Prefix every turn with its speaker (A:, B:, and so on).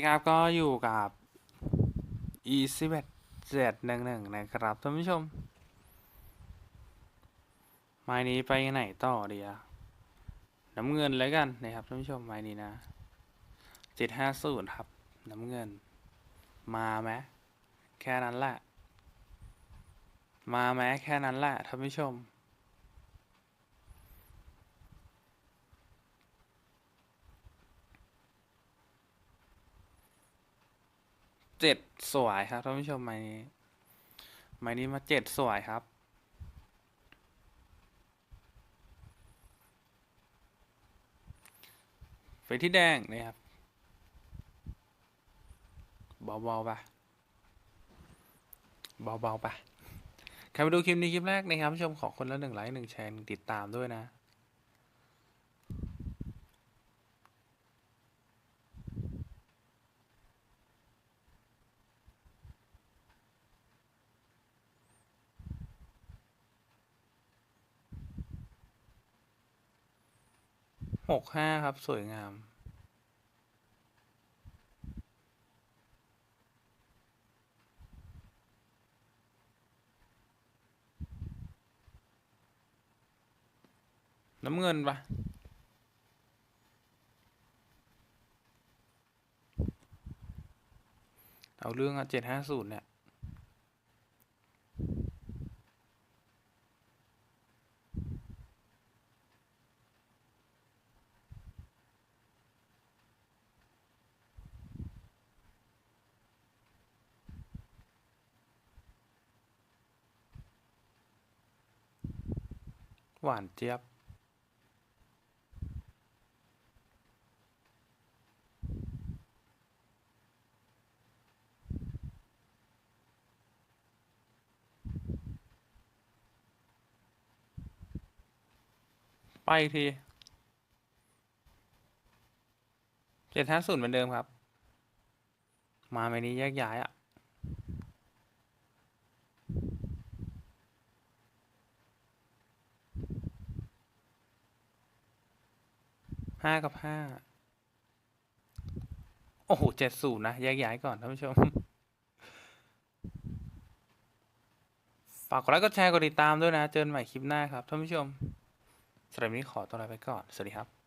A: ดีครับก็อยู่กับ e 1 1 7 1 1นะครับท่านผู้ชม ไม้นี้ไปไหนต่อดีอะน้ำเงินแล้วกันนะครับท่านผู้ชมไม้นี้นะเจ็ดห้าศูนย์ครับ น้ำเงิน มาไหมแค่นั้นแหละ มาไหมแค่นั้นแหละท่านผู้ชม เจ็ดสวยครับท่านผู้ชมไม้นี้ไม้นี้มาเจ็ดสวยครับ ไปที่แดงนะครับเบาๆไปเบาๆไปใครไปดูคลิปนี้คลิปแรกนะครับผู้ชมขอคนละหนึ่งไลค์หนึ่งแชร์หนึ่งติดตามด้วยนะ หกห้าครับ สวยงาม น้ำเงินปะเอาเรื่องอะเจ็ดห้าศูนย์เนี่ย หวานเจี๊ยบ ไปอีกทีเจ็ดห้าศูนย์เหมือนเดิมครับ มาใบนี้แยกย้ายอะ ห้ากับห้าโอ้โหเจ็ดศูนย์นะแยกย้ายก่อนท่านผู้ชม ฝากกดไลค์กดแชร์กดติดตามด้วยนะ เจอกันใหม่คลิปหน้าครับท่านผู้ชมสำหรับนี้ขอตัวลาไปก่อน สวัสดีครับ